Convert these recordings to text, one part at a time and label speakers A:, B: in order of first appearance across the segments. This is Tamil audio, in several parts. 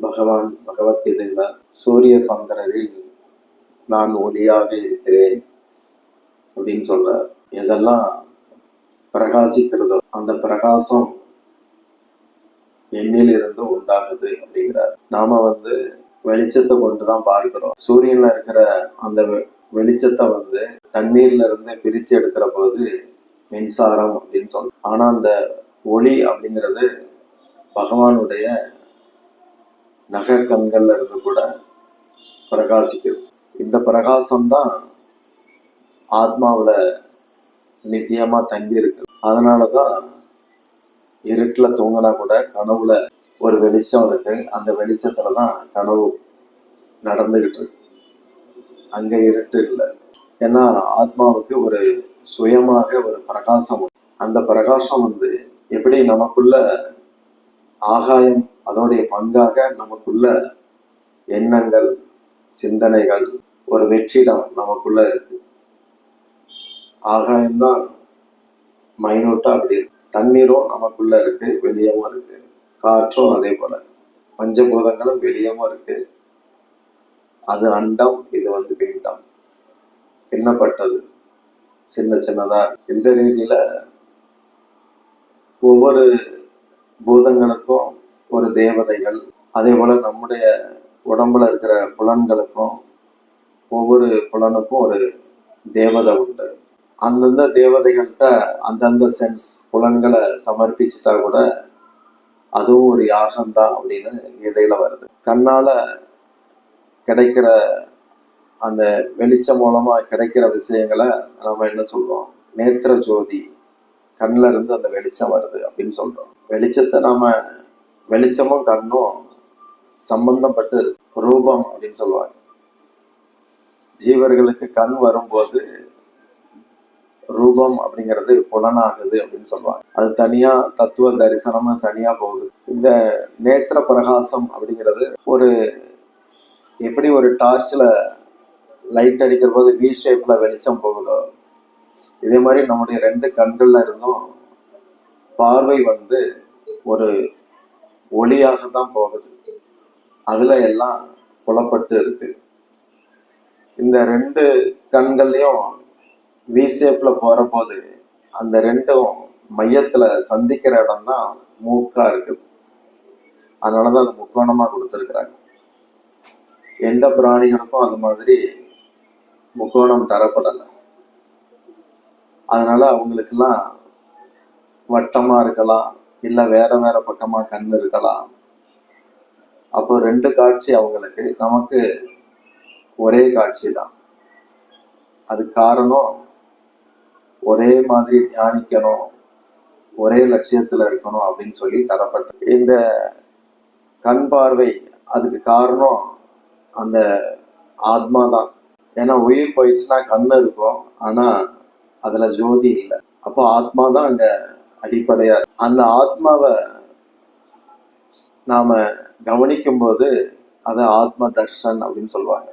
A: பகவான் பகவத்கீதையில் சூரிய சந்திரரில் நான் ஒளியாக இருக்கிறேன் அப்படின்னு சொல்றார். எதெல்லாம் பிரகாசிக்கிறதோ. அந்த பிரகாசம் எண்ணிலிருந்து உண்டாகுது அப்படிங்கிறார். நாம வந்து வெளிச்சத்தை கொண்டு தான் பார்க்கிறோம். சூரியன்ல இருக்கிற அந்த வெ- வெளிச்சத்தை வந்து தண்ணீர்ல இருந்து பிரிச்சு எடுக்கிற போது மின்சாரம் அப்படின்னு சொல்றோம். ஆனா அந்த ஒளி அப்படிங்கிறது பகவானுடைய நகை கண்கள்ல இருந்து கூட பிரகாசிக்குது இந்த பிரகாசம் தான் ஆத்மாவுல தங்கி இருக்கு அதனாலதான் இருட்டுல தூங்கினா கூட கனவுல ஒரு வெளிச்சம் இருக்கு. அந்த வெளிச்சத்துல தான் கனவு நடந்துகிட்டு இருக்கு. அங்க இருட்டு இல்லை. ஏன்னா ஆத்மாவுக்கு ஒரு சுயமாக ஒரு பிரகாசம் அந்த பிரகாசம் வந்து எப்படி நமக்குள்ள ஆகாயம் அதோடைய பங்காக நமக்குள்ள எண்ணங்கள் சிந்தனைகள் ஒரு வெற்றிடம் நமக்குள்ள இருக்கு. ஆகாயம்தான் மைனூட்டா அப்படி இருக்கு. தண்ணீரும் நமக்குள்ள இருக்கு வெளியவும் இருக்கு. காற்றும் அதே போல. பஞ்சபூதங்களும் வெளியவும் இருக்கு. அது அண்டம் இது வந்து பீண்டம். பின்னப்பட்டது சின்ன சின்னதா எந்த இந்த ரீதியில? ஒவ்வொரு பூதங்களுக்கும் ஒரு தேவதைகள் அதே போல நம்முடைய உடம்புல இருக்கிற புலன்களுக்கும் ஒவ்வொரு புலனுக்கும் ஒரு தேவதை உண்டு. அந்தந்த தேவதைகள்கிட்ட அந்தந்த சென்ஸ் புலன்களை சமர்ப்பிச்சிட்டா கூட அதுவும் ஒரு யாகம்தான் அப்படின்னு கீதையில வருது. கண்ணால கிடைக்கிற அந்த வெளிச்சம் மூலமா கிடைக்கிற விஷயங்களை நம்ம என்ன சொல்றோம்? நேத்திர ஜோதி கண்ணுல இருந்து அந்த வெளிச்சம் வருது அப்படின்னு சொல்றோம். வெளிச்சத்தை நாம வெளிச்சமும் கண்ணும் சம்பந்தப்பட்டு ரூபம் அப்படின்னு சொல்லுவாங்க. ஜீவர்களுக்கு கண் வரும்போது ரூபம் அப்படிங்கிறது புலனாகுது அப்படின்னு சொல்லுவாங்க. அது தனியா தத்துவ தரிசனம்னு தனியா போகுது. இந்த நேத்திர பிரகாசம் அப்படிங்கிறது ஒரு எப்படி ஒரு டார்ச்ல லைட் அடிக்கிற போது வி ஷேப்ல வெளிச்சம் போகுதோ இதே மாதிரி நம்முடைய ரெண்டு கண்கள்ல இருந்தும் பார்வை வந்து ஒரு ஒளியாக தான் போகுது. அதுல எல்லாம் புலப்பட்டு இருக்கு. இந்த ரெண்டு கண்கள்லையும் வி ஷேப்ல போற போது அந்த ரெண்டும் மையத்துல சந்திக்கிற இடம் தான் மூக்கா இருக்குது. அதனாலதான் அது முக்கோணமா கொடுத்துருக்குறாங்க. எந்த பிராணிகளுக்கும் அது மாதிரி முக்கோணம் தரப்படலை. அதனால அவங்களுக்கெல்லாம் வட்டமா இருக்கலாம் இல்ல வேற வேற பக்கமா கண் இருக்கலாம். அப்போ ரெண்டு காட்சி அவங்களுக்கு. நமக்கு ஒரே காட்சி தான். அது காரணம் ஒரே மாதிரி தியானிக்கணும். ஒரே லட்சியத்துல இருக்கணும் அப்படின்னு சொல்லி தரப்பட்டது இந்த கண் பார்வை அதுக்கு காரணம் அந்த ஆத்மா தான். ஏன்னா உயிர் போயிடுச்சுன்னா கண்ணு இருக்கும். ஆனா அதுல ஜோதி இல்லை. அப்போ ஆத்மா தான் அங்கே அடிப்படையா அந்த ஆத்மாவை நாம கவனிக்கும் போது அது ஆத்ம தர்ஷன் அப்படின்னு சொல்லுவாங்க.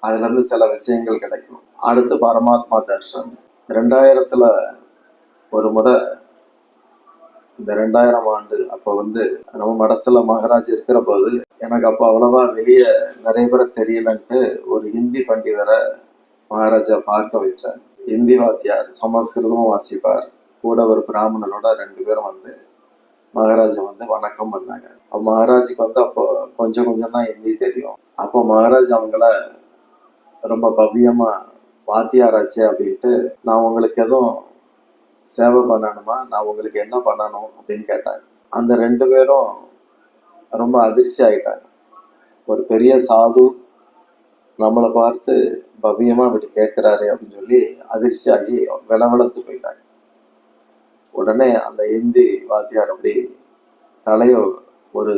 A: அதுல இருந்து சில விஷயங்கள் கிடைக்கும். அடுத்து பரமாத்மா தர்ஷன். ரெண்டாயிரத்துல ஒரு முறை இந்த ரெண்டாயிரம் ஆண்டு அப்போ வந்து நம்ம மடத்துல மகாராஜ் இருக்கிற போது எனக்கு அப்போ அவ்வளவா வெளியே நிறைய பேரை தெரியலன்ட்டு ஒரு ஹிந்தி பண்டிதரை மகாராஜா பார்க்க வச்சார். ஹிந்தி வாத்தியார் சமஸ்கிருதமும் வாசிப்பார். கூட ஒரு பிராமணரோட ரெண்டு பேரும் வந்து மகாராஜா வந்து வணக்கம் பண்ணாங்க. அப்ப மகாராஜுக்கு வந்து அப்போ கொஞ்சம் கொஞ்சம் தான் ஹிந்தி தெரியும். அப்போ மகாராஜ் அவங்கள ரொம்ப பவ்யமா வாத்தியாராச்சே அப்படின்ட்டு நான் உங்களுக்கு எதுவும் சேவை பண்ணணுமா? நான் உங்களுக்கு என்ன பண்ணணும்? அப்படின்னு கேட்டாங்க. அந்த ரெண்டு பேரும் ரொம்ப அதிர்ச்சி ஆயிட்டாங்க. ஒரு பெரிய சாது நம்மளை பார்த்து பவ்யமா இப்படி கேட்கிறாரு அப்படின்னு சொல்லி அதிர்ச்சி ஆகி விளவளத்து போயிட்டாங்க. உடனே அந்த இந்தி வாத்தியார் அப்படி தலையோ ஒரு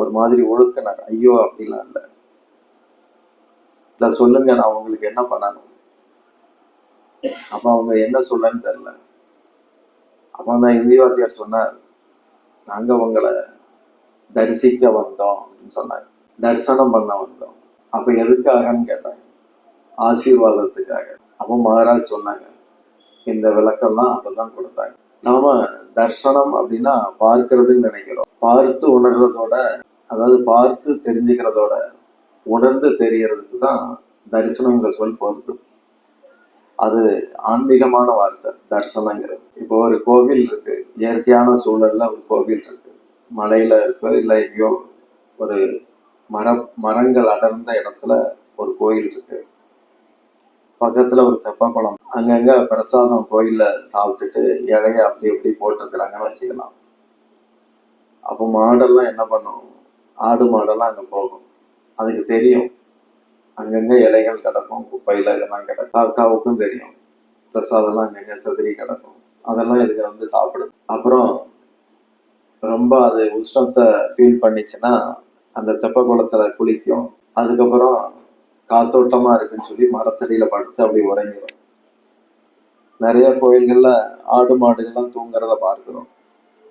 A: ஒரு மாதிரி ஒழுக்கினார். ஐயோ அப்படிலாம் இல்லை. இல்லை சொல்லுங்க நான் உங்களுக்கு என்ன பண்ணணும்? அப்ப அவங்க என்ன சொல்லன்னு தெரியல. அப்போ அந்த இந்தி வாத்தியார் சொன்னார் நாங்க உங்களை தரிசிக்க வந்தோம் அப்படின்னு சொன்னாங்க தரிசனம் பண்ண வந்தோம். அப்ப எதுக்காகன்னு கேட்டாங்க. ஆசீர்வாதத்துக்காக. அப்போ மகாராஜ் சொன்னாங்க இந்த விளக்கம்லாம் அப்பதான் கொடுத்தாங்க. நாம தர்சனம் அப்படின்னா பார்க்கறதுன்னு நினைக்கிறோம். பார்த்து உணர்றதோட அதாவது பார்த்து தெரிஞ்சுக்கிறதோட உணர்ந்து தெரியறதுக்கு தான் தரிசனங்கிற சொல் பொறுத்தது அது ஆன்மீகமான வார்த்தை தரிசனங்கிறது. இப்போ ஒரு கோவில் இருக்கு இயற்கையான சூழல்ல ஒரு கோவில் இருக்கு. மலையில இருக்கோ இல்லை எங்கேயோ ஒரு மர மரங்கள் அடர்ந்த இடத்துல ஒரு கோயில் இருக்கு. பக்கத்துல ஒரு தெப்பக்குளம் அங்கங்க பிரசாதம் கோயிலில் சாப்பிட்டுட்டு இலைய அப்படி இப்படி போட்டிருக்கிறாங்கன்னு வச்சுக்கலாம். அப்போ மாடெல்லாம் என்ன பண்ணும்? ஆடு மாடெல்லாம் அங்க போகும். அதுக்கு தெரியும். அங்கங்க இலைகள் கிடக்கும் குப்பையில இதெல்லாம் கிடக்கும். காக்காவுக்கும் தெரியும். பிரசாதம்லாம் அங்கங்க செதறி கிடக்கும். அதெல்லாம் இதுக்கு வந்து சாப்பிடுது அப்புறம் ரொம்ப அது உஷ்ணத்தை ஃபீல் பண்ணிச்சுன்னா அந்த தெப்ப குளத்துல குளிக்கும். அதுக்கப்புறம் காத்தோட்டமா இருக்குன்னு சொல்லி மரத்தடியில படுத்து அப்படி உறங்கிடும் நிறைய கோயில்கள்ல ஆடு மாடுகள்லாம் தூங்குறத பார்க்கிறோம்.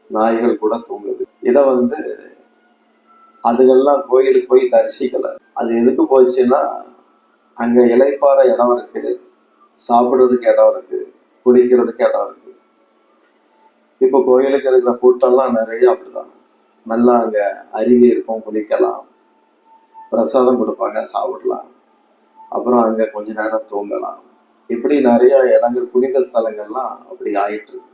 A: நாய்கள் கூட தூங்குது. இதை வந்து அதுகள்லாம் கோயிலுக்கு போய் தரிசிக்கல. அது எதுக்கு போச்சுன்னா அங்க இலைப்பாற இடம் இருக்கு சாப்பிடுறதுக்கு இடம் இருக்கு. குளிக்கிறதுக்கு இடம் இருக்கு. இப்போ கோயிலுக்கு இருக்கிற கூட்டம்லாம் நிறைய அப்படிதான். நல்லா அங்க அருவி இருக்கும் குளிக்கலாம். பிரசாதம் கொடுப்பாங்க சாப்பிடலாம். அப்புறம் அங்க கொஞ்ச நேரம் தூங்கலாம். இப்படி நிறைய இடங்கள் புனித ஸ்தலங்கள்லாம் அப்படி ஆயிட்டு இருக்கு.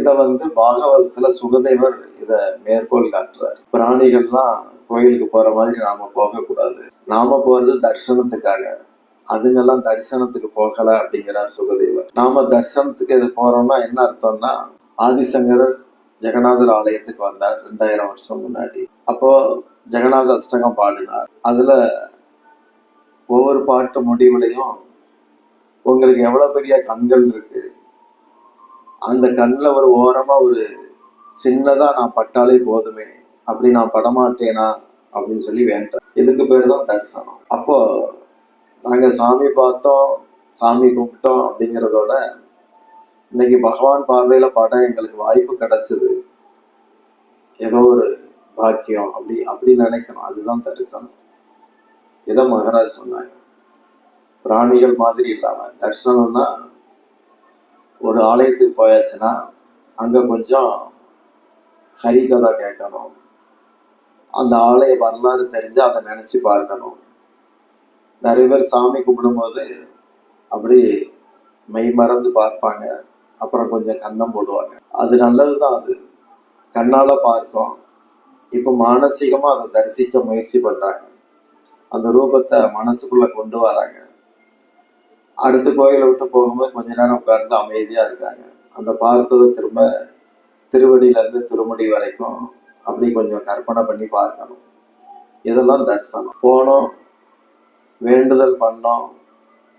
A: இதை வந்து பாகவதத்துல சுகதேவர் இத மேற்கோள் காட்டுறார். பிராணிகள்லாம் கோயிலுக்கு போற மாதிரி நாம போகக்கூடாது. நாம போறது தரிசனத்துக்காக. அதுங்கெல்லாம் தரிசனத்துக்கு போகல அப்படிங்கிறார் சுகதேவர். நாம தரிசனத்துக்கு இது போறோம்னா என்ன அர்த்தம்னா ஆதிசங்கரர் ஜெகநாதர் ஆலயத்துக்கு வந்தார் ரெண்டாயிரம் வருஷம் முன்னாடி. அப்போ ஜெகநாத அஷ்டகம் பாடினார். அதுல ஒவ்வொரு பாட்டு முடிவுலையும் உங்களுக்கு எவ்வளவு பெரிய கண்கள் இருக்கு? அந்த கண்ணில் ஒரு ஓரமா ஒரு சின்னதா நான் பட்டாலே போதுமே அப்படி நான் படமாட்டேனா? அப்படின்னு சொல்லி வேண்டேன் இதுக்கு பேர் தான் தரிசனம். அப்போ நாங்க சாமி பார்த்தோம் சாமி கும்பிட்டோம் அப்படிங்கிறதோட இன்னைக்கு பகவான் பார்வையில படம் எங்களுக்கு வாய்ப்பு கிடைச்சது. ஏதோ ஒரு பாக்கியம் அப்படி அப்படி நினைக்கணும். அதுதான் தரிசனம். இதை மகராஜ் சொன்னாங்க பிராணிகள் மாதிரி இல்லாம தரிசனம்னா ஒரு ஆலயத்துக்கு போயாச்சுன்னா அங்க கொஞ்சம் ஹரிகதா கேட்கணும். அந்த ஆலய வரலாறு தெரிஞ்சு அதை நினைச்சு பார்க்கணும். நிறைய பேர் சாமி கும்பிடும்போது அப்படி மெய் மறந்து பார்ப்பாங்க. அப்புறம் கொஞ்சம் கண்ணை மூடுவாங்க அது நல்லதுதான் அது. கண்ணால பார்த்தோம். இப்போ மானசீகமா அதை தரிசிக்க முயற்சி பண்றாங்க. அந்த ரூபத்தை மனசுக்குள்ள கொண்டு வராங்க. அடுத்த கோயிலை விட்டு போகும்போது கொஞ்ச நேரம் உட்கார்ந்து அமைதியா இருக்காங்க. அந்த பார்த்ததை திரும்ப திருவடியில இருந்து திருமுடி வரைக்கும் அப்படி கொஞ்சம் கற்பனை பண்ணி பார்க்கணும். இதெல்லாம் தரிசனம். போனோம் வேண்டுதல் பண்ணோம்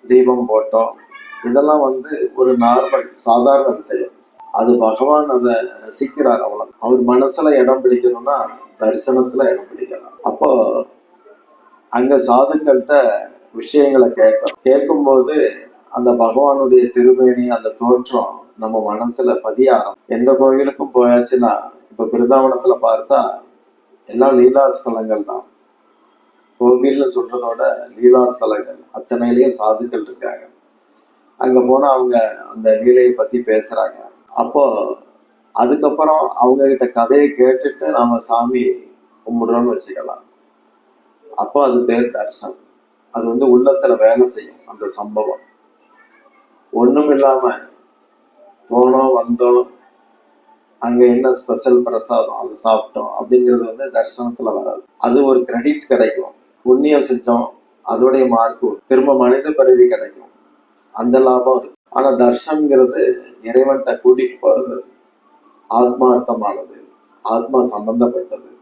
A: தீபம் போட்டோம். இதெல்லாம் வந்து ஒரு நார்மல் சாதாரண விஷயம். அது பகவான் அதை ரசிக்கிறார் அவ்வளவு அவர் மனசுல இடம் பிடிக்கணும்னா தரிசனத்துல இடம் பிடிக்கலாம். அப்போ அங்க சாதுக்கள்கிட்ட விஷயங்களை கேட்கும் கேட்கும்போது அந்த பகவானுடைய திருமேனி அந்த தோற்றம் நம்ம மனசுல பதியாரம் எந்த கோயிலுக்கும் போயாச்சுன்னா இப்ப பிருந்தாவனத்துல பார்த்தா எல்லாம் லீலா ஸ்தலங்கள் தான். கோவில்னு சொல்றதோட லீலாஸ்தலங்கள் அத்தனையிலையும் சாதுக்கள் இருக்காங்க. அங்க போனா அவங்க அந்த லீலையை பத்தி பேசுறாங்க. அப்போ அதுக்கப்புறம் அவங்க கிட்ட கதையை கேட்டுட்டு நாம சாமி கும்பிடுறோம்னு வச்சுக்கலாம். அப்போ அது பேர் தரிசனம். அது வந்து உள்ளத்துல வேலை செய்யும் அந்த சம்பவம். ஒன்றும் இல்லாம போனோம் வந்தோம் அங்க என்ன ஸ்பெஷல் பிரசாதம் அது சாப்பிட்டோம் அப்படிங்கிறது வந்து தரிசனத்துல வராது. அது ஒரு கிரெடிட் கிடைக்கும். புண்ணியம் செஞ்சோம் அதோடைய மார்க்கு திரும்ப மனித பிறவி கிடைக்கும். அந்த லாபம் இருக்கு. ஆனா தர்ஷன்கிறது இறைவன்கிட்ட கூட்டிட்டு போறது ஆத்மார்த்தமானது. ஆத்மா சம்பந்தப்பட்டது.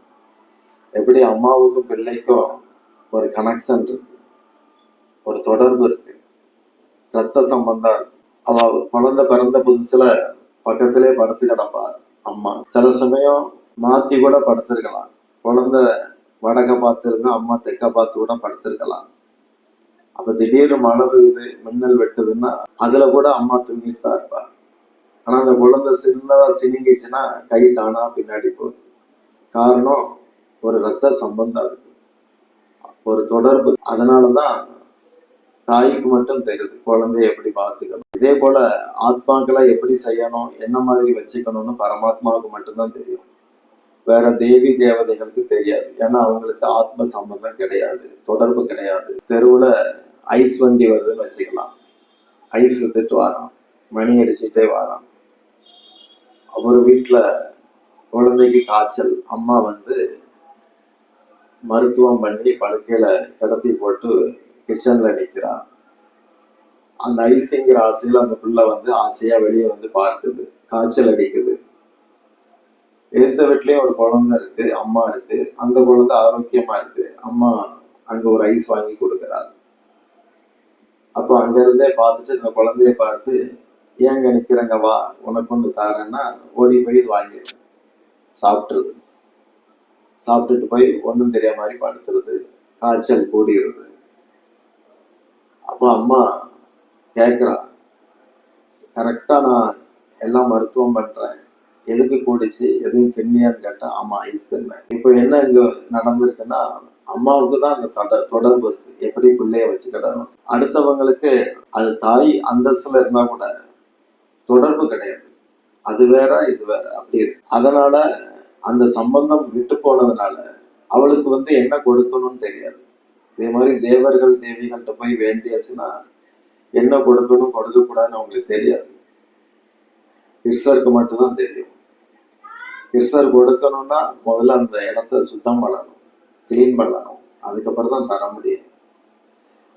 A: எப்படி அம்மாவுக்கும் பிள்ளைக்கும் ஒரு கனெக்ஷன் இருக்கு. ஒரு தொடர்பு இருக்கு. ரத்த சம்பந்தம் இருக்கு. அவ குழந்தை பிறந்த புதுசுல பக்கத்திலே படுத்து கிடப்பா. அம்மா. சில சமயம் மாத்தி கூட படுத்திருக்கலாம். குழந்தை வடக்க பார்த்துருந்து அம்மா தெக்க பார்த்து கூட படுத்திருக்கலாம். அப்ப திடீர்னு மழை பெய்யுது மின்னல் வெட்டுதுன்னா அதுல கூட அம்மா தூங்கிட்டு தான் இருப்பா. ஆனா அந்த குழந்தை சின்னதா சினிங்கிச்சுன்னா கை தானா பின்னாடி போகுது. காரணம் ஒரு ரத்த சம்பந்தம் இருக்கு. ஒரு தொடர்பு. அதனாலதான் தாய்க்கு மட்டும் தெரியுது குழந்தைய எப்படி பார்த்துக்கணும் இதே போல ஆத்மாக்களை எப்படி செய்யணும்? என்ன மாதிரி வச்சுக்கணும்னு பரமாத்மாவுக்கு மட்டும்தான் தெரியும். வேற தேவி தேவதைகளுக்கு தெரியாது. ஏன்னா அவங்களுக்கு ஆத்ம சம்பந்தம் கிடையாது. தொடர்பு கிடையாது. தெருவுல ஐஸ் வண்டி வருதுன்னு வச்சுக்கலாம். ஐஸ் வித்துட்டு வரான். மணி அடிச்சுட்டே வரான். அவர் வீட்டுல குழந்தைக்கு காய்ச்சல். அம்மா வந்து மருத்துவம் பண்ணி படுக்கையில கடத்தி போட்டு கிச்சன்ல நிற்கிறான் அந்த ஐஸுங்கிற ஆசையில அந்த பிள்ளை வந்து ஆசையா வெளியே வந்து பார்க்குது. காய்ச்சல் அடிக்குது. எதிர்த்த வீட்லயும் ஒரு குழந்தை இருக்கு அம்மா இருக்கு. அந்த குழந்தை ஆரோக்கியமா இருக்கு. அம்மா அங்க ஒரு ஐஸ் வாங்கி கொடுக்குறாரு அப்போ அங்க இருந்தே பார்த்துட்டு இந்த குழந்தைய பார்த்து ஏங்க நிக்கிறங்க வா உனக்கு ஒன்று தாரேன்னா ஓடி போய் வாங்கி சாப்பிட்டுருது சாப்பிட்ருது சாப்பிட்டுட்டு போய் ஒன்றும் தெரியாத மாதிரி படுத்துறது காய்ச்சல் கூடிடுது அப்போ அம்மா கேட்குறா கரெக்டாக நான் எல்லாம் மருத்துவம் பண்ணுறேன் எதுக்கு கூடிச்சு? எதுவும் தின்னியான்னு கேட்டேன் ஆமா ஐஸ் தின்னேன். இப்போ என்ன இங்க நடந்திருக்குன்னா அம்மாவுக்கு தான் அந்த தொட தொடர்பு இருக்கு. எப்படி பிள்ளைய வச்சுக்கிடணும்? அடுத்தவங்களுக்கு அது தாய் அந்தஸ்துல இருந்தா கூட தொடர்பு கிடையாது. அது வேற இது வேற. அப்படி இருக்கு. அதனால அந்த சம்பந்தம் விட்டு போனதுனால அவளுக்கு வந்து என்ன கொடுக்கணும்னு தெரியாது. இதே மாதிரி தேவர்கள் தேவிகள்கிட்ட போய் வேண்டியாச்சுன்னா என்ன கொடுக்கணும் கொடுக்க கூடாதுன்னு அவங்களுக்கு தெரியாது. கிறிஸ்தருக்கு மட்டும்தான் தெரியும். கிருஷ்ணர் கொடுக்கணும்னா முதல்ல அந்த இடத்த சுத்தம் பண்ணணும் கிளீன் பண்ணணும். அதுக்கப்புறம் தான் தர முடியும்.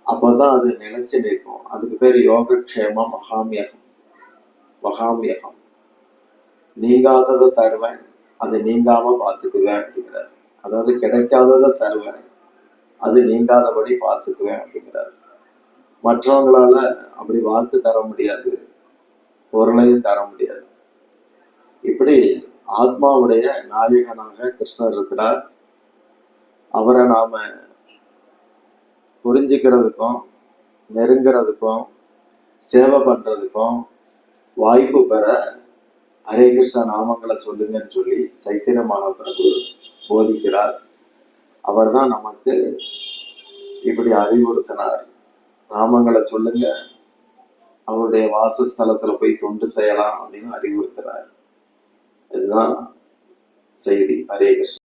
A: அப்போதான் அது நிலைச்சு நிற்கும். அதுக்கு பேர் யோகக்ஷேமம் மகாமியகம். மகாமியகம். நீங்காததை தருவேன். அது நீங்காம பார்த்துக்குவேன் அப்படிங்கிறார். அதாவது கிடைக்காததை தருவேன் அது நீங்காதபடி பார்த்துக்குவேன் அப்படிங்கிறார். மற்றவங்களால அப்படி வாக்கு தர முடியாது பொருளையும் தர முடியாது. இப்படி ஆத்மாவுடைய நாயகனாக கிருஷ்ணர் இருக்கிறார். அவரை நாம புரிஞ்சுக்கிறதுக்கும் நெருங்கிறதுக்கும் சேவை பண்றதுக்கும் வாய்ப்பு பெற ஹரே கிருஷ்ண நாமங்களை சொல்லுங்கன்னு சொல்லி சைத்திர மகாபிரபு போதிக்கிறார். அவர் தான் நமக்கு இப்படி அறிவுறுத்தினார். நாமங்களை சொல்லுங்க அவருடைய வாசஸ்தலத்துல போய் தொண்டு செய்யலாம் அப்படின்னு அறிவுறுத்துறாரு இதுதான் செய்தி. ஹரே கிருஷ்ணன்